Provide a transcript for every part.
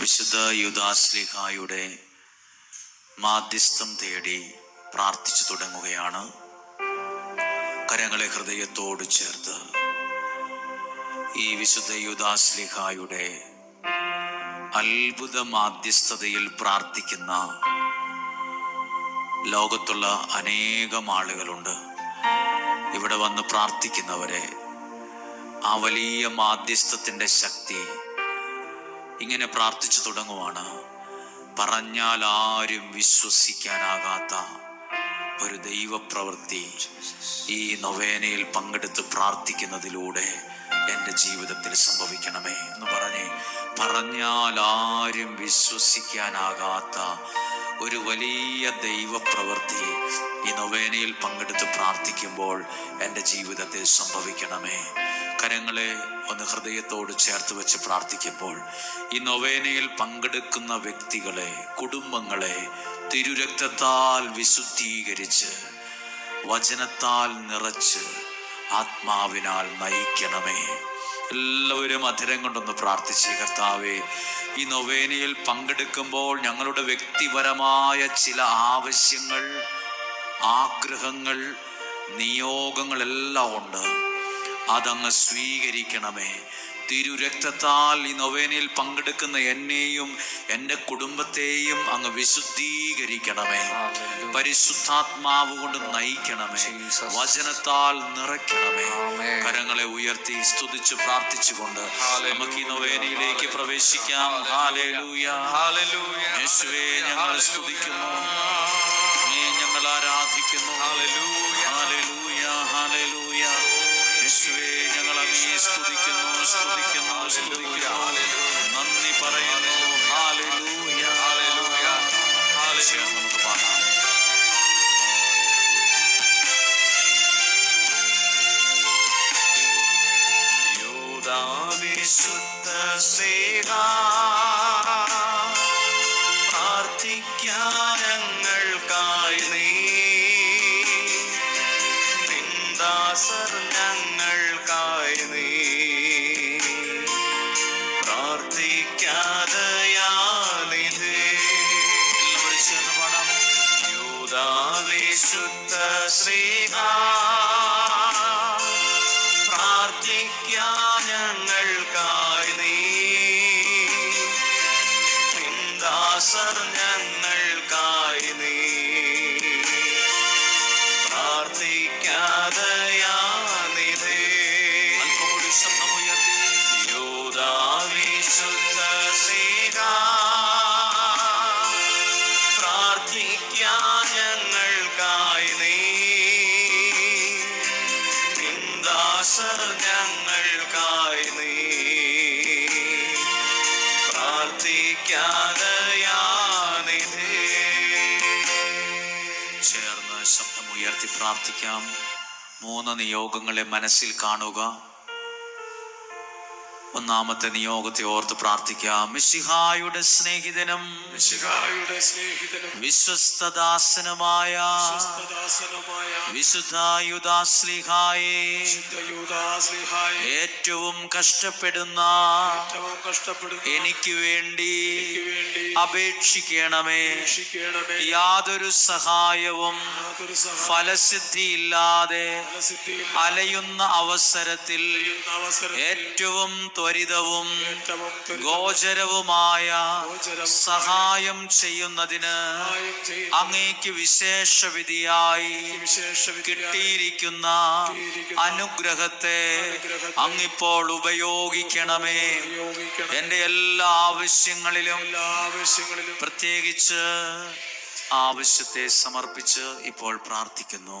വിശുദ്ധ യുദാശ്ലിഹായുടെ മാധ്യസ്ഥം തേടി പ്രാർത്ഥിച്ചു തുടങ്ങുകയാണ്. കരങ്ങളെ ഹൃദയത്തോട് ചേർത്ത് ഈ വിശുദ്ധ യുദാശ്ലിഹായുടെ അത്ഭുത മാധ്യസ്ഥതയിൽ പ്രാർത്ഥിക്കുന്ന ലോകത്തുള്ള അനേകം ആളുകളുണ്ട്. ഇവിടെ വന്ന് പ്രാർത്ഥിക്കുന്നവരെ ആ വലിയ മാധ്യസ്ഥത്തിന്റെ ശക്തി ഇങ്ങനെ പ്രാർത്ഥിച്ചു തുടങ്ങുവാണ്. പറഞ്ഞാൽ ആരും വിശ്വസിക്കാനാകാത്ത ഒരു ദൈവപ്രവൃത്തി ഈ നൊവേനയിൽ പങ്കെടുത്ത് പ്രാർത്ഥിക്കുന്നതിലൂടെ എന്റെ ജീവിതത്തിൽ സംഭവിക്കണമേ എന്ന് പറഞ്ഞേ പറഞ്ഞാൽ ആരും വിശ്വസിക്കാനാകാത്ത ഒരു വലിയ ദൈവപ്രവൃത്തി ഈ നൊവേനയിൽ പങ്കെടുത്ത് പ്രാർത്ഥിക്കുമ്പോൾ എന്റെ ജീവിതത്തിൽ സംഭവിക്കണമേ. കരങ്ങളെ ഒന്ന് ഹൃദയത്തോട് ചേർത്ത് വെച്ച് പ്രാർത്ഥിക്കുമ്പോൾ ഈ നൊവേനയിൽ പങ്കെടുക്കുന്ന വ്യക്തികളെ കുടുംബങ്ങളെ തിരുരക്തത്താൽ വിശുദ്ധീകരിച്ച് വചനത്താൽ നിറച്ച് ആത്മാവിനാൽ നയിക്കണമേ. എല്ലാവരും അധിരം കൊണ്ടൊന്ന് പ്രാർത്ഥിച്ച് കർത്താവേ ഈ നൊവേനയിൽ പങ്കെടുക്കുമ്പോൾ ഞങ്ങളുടെ വ്യക്തിപരമായ ചില ആവശ്യങ്ങൾ ആഗ്രഹങ്ങൾ നിയോഗങ്ങളെല്ലാം ഉണ്ട്. അതങ്ങ് സ്വീകരിക്കണമേ. തിരുരക്തത്താൽ ഈ നൊവേനയിൽ പങ്കെടുക്കുന്ന എന്നെയും എന്റെ കുടുംബത്തെയും അങ്ങ് വിശുദ്ധീകരിക്കണമേ പരിശുദ്ധാത്മാവ് കൊണ്ട് നയിക്കണമേ. വചനത്താൽ നിറയ്ക്കണമേ. കരങ്ങളെ ഉയർത്തി സ്തുതിച്ച് പ്രാർത്ഥിച്ചുകൊണ്ട്. നമുക്ക് ഈ നൊവേനയിലേക്ക് പ്രവേശിക്കാം. യേശുവേ ഞങ്ങൾ സ്തുതിക്കുന്നു. ഞങ്ങൾ ആരാധിക്കുന്നു. യേശുവേ ഞങ്ങൾ അങ്ങയെ സ്തുതിക്കുന്നു സ്തുതിക്കുന്നു സ്തുതിക്കുന്നു. ചേർന്ന് പ്രാർത്ഥിക്കാം. മൂന്ന് നിയോഗങ്ങളെ മനസ്സിൽ കാണുക. ഒന്നാമത്തെ നിയോഗത്തെ ഓർത്ത് പ്രാർത്ഥിക്കാം മിശിഹായുടെ സ്നേഹിതനും മിശിഹായുടെ സ്നേഹിതനും വിശ്വസ്തദാസനുമായ വിശ്വസ്തദാസനുമായ വിശുദ്ധ യുദാശ്ലിഹായെ ഏറ്റവും കഷ്ടപ്പെടുന്ന എനിക്ക് വേണ്ടി അപേക്ഷിക്കണമേ. യാതൊരു സഹായവും ഫലസിദ്ധിയില്ലാതെ അലയുന്ന അവസരത്തിൽ ഏറ്റവും ത്വരിതവും ഗോചരവുമായ സഹായം ചെയ്യുന്നതിന് അങ്ങേക്ക് വിശേഷ വിധിയായി കിട്ടിയിരിക്കുന്ന അനുഗ്രഹത്തെ അങ്ങിപ്പോൾ ഉപയോഗിക്കണമേ. എന്റെ എന്റെ എല്ലാ ആവശ്യങ്ങളിലും പ്രത്യേകിച്ച് ആവശ്യത്തെ സമർപ്പിച്ച് ഇപ്പോൾ പ്രാർത്ഥിക്കുന്നു.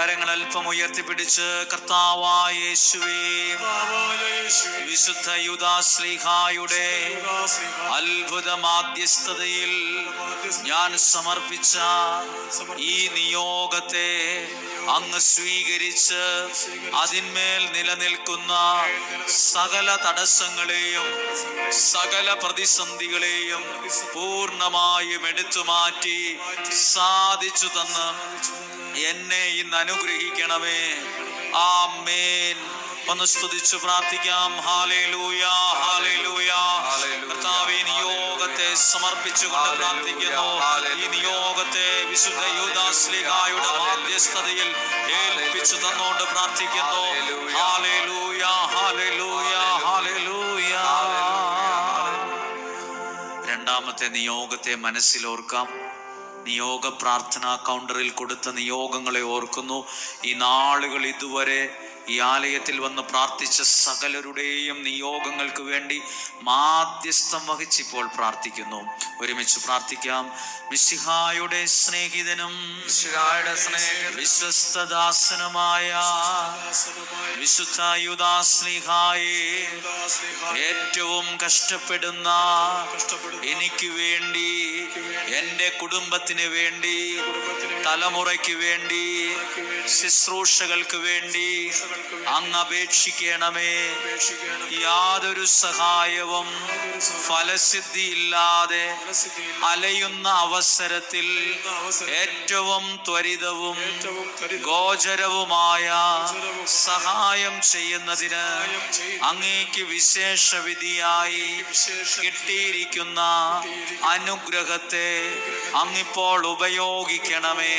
കരങ്ങൾ അല്പം ഉയർത്തിപ്പിടിച്ച് കർത്താവായ യേശുവേ. വിശുദ്ധ യുദാശ്രീഹായുടെ അത്ഭുത മാധ്യസ്ഥതയിൽ ഞാൻ സമർപ്പിച്ച ഈ നിയോഗത്തെ അങ്ങ് സ്വീകരിച്ച് അതിന്മേൽ നിലനിൽക്കുന്ന സകല തടസ്സങ്ങളെയും സകല പ്രതിസന്ധികളെയും പൂർണമായും എടുത്തു മാറ്റി സാധിച്ചു തന്ന് എന്നെ ഇന്ന് അനുഗ്രഹിക്കണമേ. ആ മേൻ ഒന്ന് സ്തുതിച്ചു പ്രാർത്ഥിക്കാം. Hallelujah hallelujah. കർത്താവേ ഈ നിയോഗത്തെ സമർപ്പിച്ചുകൊണ്ട് പ്രാർത്ഥിക്കുന്നു. ഈ നിയോഗത്തെ വിശുദ്ധ യൂദാസ്ലിഹായുടെ മാധ്യസ്ഥതയിൽ ഏൽപ്പിച്ചു തന്നുകൊണ്ട് പ്രാർത്ഥിക്കുന്നു. ഹാലേലൂയ ഹാലേലൂയ ഹാലേലൂയ രണ്ടാമത്തെ നിയോഗത്തെ മനസ്സിലോർക്കാം നിയോഗ പ്രാർത്ഥനാ കൗണ്ടറിൽ കൊടുത്ത നിയോഗങ്ങളെ ഓർക്കുന്നു. ഈ നാളുകൾ ഇതുവരെ ഈ ആലയത്തിൽ വന്ന് പ്രാർത്ഥിച്ച സകലരുടെയും നിയോഗങ്ങൾക്ക് വേണ്ടി മാധ്യസ്ഥം വഹിച്ചിപ്പോൾ പ്രാർത്ഥിക്കുന്നു. ഒരുമിച്ച് പ്രാർത്ഥിക്കാം. മിശിഹായുടെ സ്നേഹിതനും വിശ്വസ്തദാസനുമായ വിശുദ്ധ യുദാസ്ലിഹായെ ഏറ്റവും കഷ്ടപ്പെടുന്ന എനിക്ക് വേണ്ടി എന്റെ കുടുംബത്തിന് വേണ്ടി തലമുറയ്ക്ക് വേണ്ടി ശുശ്രൂഷകൾക്ക് വേണ്ടി അങ്ങ് അപേക്ഷിക്കണമേ. യാതൊരു സഹായവും ഫലസിദ്ധി ഇല്ലാതെ അലയുന്ന അവസരത്തിൽ ഏറ്റവും ത്വരിതവും ഗോചരവുമായ സഹായം ചെയ്യുന്നതിന് അങ്ങേക്ക് വിശേഷ വിധിയായി കിട്ടിയിരിക്കുന്ന അനുഗ്രഹത്തെ അങ്ങിപ്പോൾ ഉപയോഗിക്കണമേ.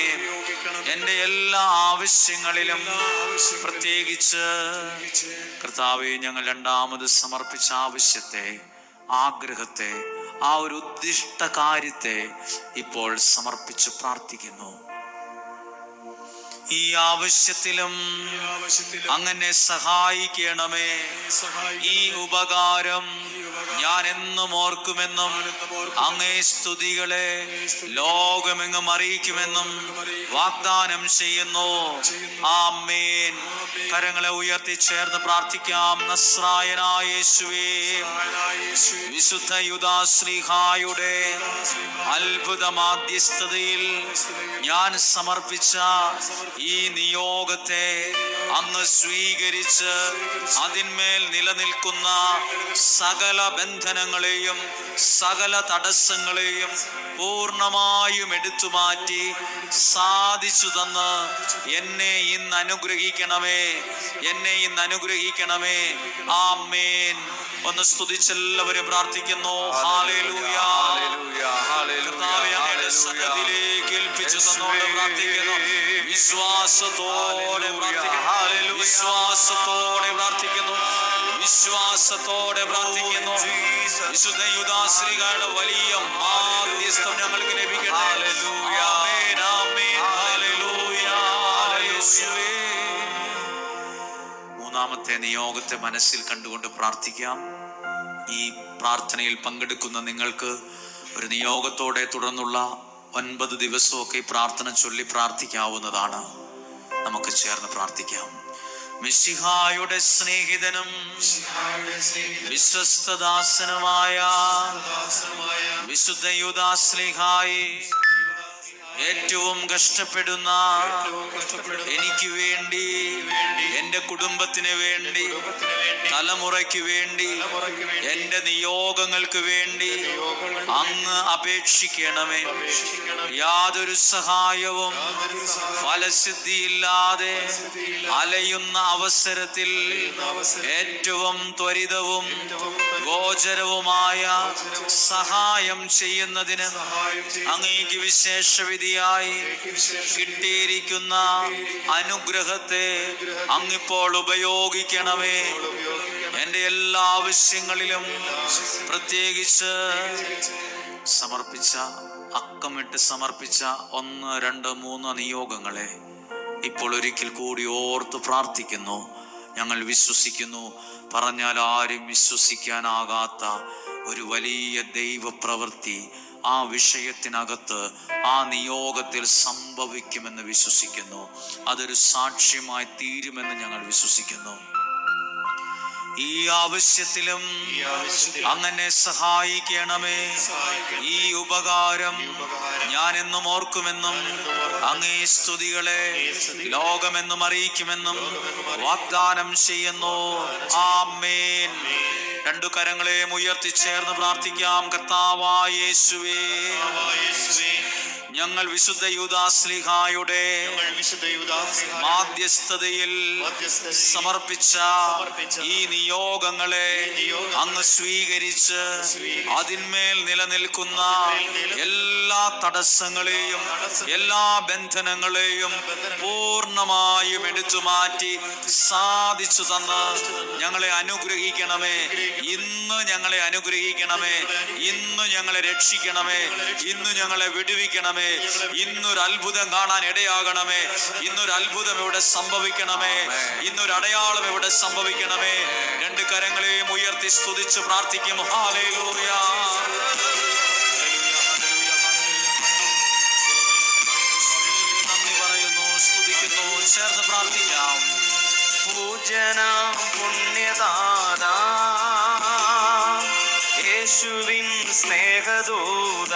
എന്റെ എല്ലാ ആവശ്യങ്ങളിലും പ്രത്യേകിച്ച് കർത്താവെ ഞങ്ങൾ രണ്ടാമത് സമർപ്പിച്ച ആവശ്യത്തെ ആഗ്രഹത്തെ ആ ഒരു ഉദ്ദിഷ്ട കാര്യത്തെ ഇപ്പോൾ സമർപ്പിച്ച് പ്രാർത്ഥിക്കുന്നു. ഈ ആവശ്യത്തിലും അങ്ങനെ സഹായിക്കണമേ. ഈ ഉപകാരം ഞാൻ എന്നും ഓർക്കുമെന്നും അങ്ങേ സ്തുതികളെ ലോകമെങ്ങും അറിയിക്കുമെന്നും വാഗ്ദാനം ചെയ്യുന്നു. ആമേൻ. കരങ്ങളെ ഉയർത്തി ചേർന്ന് പ്രാർത്ഥിക്കാം. നസ്രായനായേശുവേ വിശുദ്ധ യുദാശ്രീഹായുടെ അത്ഭുത മാധ്യസ്ഥതയിൽ ഞാൻ സമർപ്പിച്ച ഈ നിയോഗത്തെ അന്ന് സ്വീകരിച്ച് അതിന്മേൽ നിലനിൽക്കുന്ന സകല ബന്ധനങ്ങളെയും സകല തടസ്സങ്ങളെയും പൂർണമായും എടുത്തു മാറ്റി സാധിച്ചു തന്ന് എന്നെ ഇന്ന് അനുഗ്രഹിക്കണമേ. എന്നെ ഇന്ന് അനുഗ്രഹിക്കണമേ. ആമേൻ. ഒന്ന് സ്തുതിച്ചെല്ലാവരും പ്രാർത്ഥിക്കുന്നു. ഏൽപ്പിച്ചു തന്നോട് പ്രാർത്ഥിക്കുന്നു. വിശ്വാസത്തോടെ പ്രാർത്ഥിക്കുന്നു. വിശ്വാസത്തോടെ പ്രാർത്ഥിക്കുന്നു. വിശ്വാസത്തോടെ പ്രാർത്ഥിക്കുന്നു. വിശുദ്ധ യുദാശ്രീകളുടെ വലിയ മാധ്യസ്ഥം ഞങ്ങൾക്ക് ലഭിക്കട്ടെ. മൂന്നാമത്തെ നിയോഗത്തെ മനസ്സിൽ കണ്ടുകൊണ്ട് പ്രാർത്ഥിക്കാം. ഈ പ്രാർത്ഥനയിൽ പങ്കെടുക്കുന്ന നിങ്ങൾക്ക് ഒരു നിയോഗത്തോടെ തുടർന്നുള്ള ഒൻപത് ദിവസമൊക്കെ പ്രാർത്ഥന ചൊല്ലി പ്രാർത്ഥിക്കാവുന്നതാണ്. നമുക്ക് ചേർന്ന് പ്രാർത്ഥിക്കാം. മിശിഹായുടെ സ്നേഹിതനും വിശ്വസ്തദാസനുമായ വിശുദ്ധ യുദാസ്ലിഹായി ഏറ്റവും കഷ്ടപ്പെടുന്ന എനിക്ക് വേണ്ടി എന്റെ കുടുംബത്തിന് വേണ്ടി തലമുറയ്ക്ക് വേണ്ടി എന്റെ നിയോഗങ്ങൾക്ക് വേണ്ടി അങ്ങ് അപേക്ഷിക്കണമേ. യാതൊരു സഹായവും ഫലസിദ്ധിയില്ലാതെ അലയുന്ന അവസരത്തിൽ ഏറ്റവും ത്വരിതവും ഗോചരവുമായ സഹായം ചെയ്യുന്നതിന് അങ്ങേക്ക് വിശേഷ വിധിയായി കിട്ടിയിരിക്കുന്ന അനുഗ്രഹത്തെ അങ്ങിപ്പോൾ ഉപയോഗിക്കണമേ. എന്റെ എല്ലാ ആവശ്യങ്ങളിലും പ്രത്യേകിച്ച് സമർപ്പിച്ച അക്കമിട്ട് സമർപ്പിച്ച ഒന്ന് രണ്ട് മൂന്ന് നിയോഗങ്ങളെ ഇപ്പോൾ ഒരിക്കൽ കൂടി ഓർത്ത് പ്രാർത്ഥിക്കുന്നു. ഞങ്ങൾ വിശ്വസിക്കുന്നു. പറഞ്ഞാൽ ആരും വിശ്വസിക്കാനാകാത്ത ഒരു വലിയ ദൈവപ്രവൃത്തി ആ വിഷയത്തിനകത്ത് ആ നിയോഗത്തിൽ സംഭവിക്കുമെന്ന് വിശ്വസിക്കുന്നു. അതൊരു സാക്ഷ്യമായി തീരുമെന്ന് ഞങ്ങൾ വിശ്വസിക്കുന്നു. ഈ ആവശ്യത്തിലും അങ്ങനെ സഹായിക്കണമേ. ഈ ഉപകാരം ഞാൻ എന്നും ഓർക്കുമെന്നും അങ്ങേ സ്തുതികളെ ലോകമെന്നും അറിയിക്കുമെന്നും വാഗ്ദാനം ചെയ്യുന്നു. ആമേൻ. രണ്ടു കരങ്ങളെയും ഉയർത്തിച്ചേർന്ന് പ്രാർത്ഥിക്കാം. കർത്താവായ യേശുവേ. യേശുവേ. ഞങ്ങൾ വിശുദ്ധ യൂദാസ്ലിഹായുടെ മാധ്യസ്ഥതയിൽ സമർപ്പിച്ച ഈ നിയോഗങ്ങളെ അങ്ങ് സ്വീകരിച്ച് അതിന്മേൽ നിലനിൽക്കുന്ന എല്ലാ തടസ്സങ്ങളെയും എല്ലാ ബന്ധനങ്ങളെയും ബന്ധനങ്ങളെയും പൂർണമായും എടുത്തു മാറ്റി സാധിച്ചു തന്ന് ഞങ്ങളെ അനുഗ്രഹിക്കണമേ. ഇന്ന് ഞങ്ങളെ അനുഗ്രഹിക്കണമേ. ഇന്ന് ഞങ്ങളെ രക്ഷിക്കണമേ. ഇന്ന് ഞങ്ങളെ വിടുവിക്കണമേ. ഇന്നൊരു അത്ഭുതം കാണാൻ ഇടയാകണമേ. ഇന്നൊരു അത്ഭുതം ഇവിടെ സംഭവിക്കണമേ. ഇന്നൊരു അടയാളം ഇവിടെ സംഭവിക്കണമേ. രണ്ട് കരങ്ങളെയും ഉയർത്തി സ്തുതിച്ച് പ്രാർത്ഥിക്കും. ഹാലേലൂയ പൂജനാം പുണ്യദാന യേശുവിൻ സ്നേഹദൂത.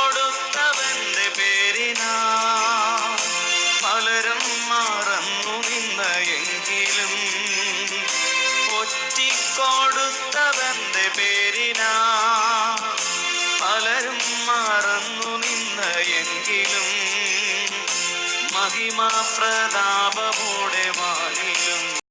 soledad.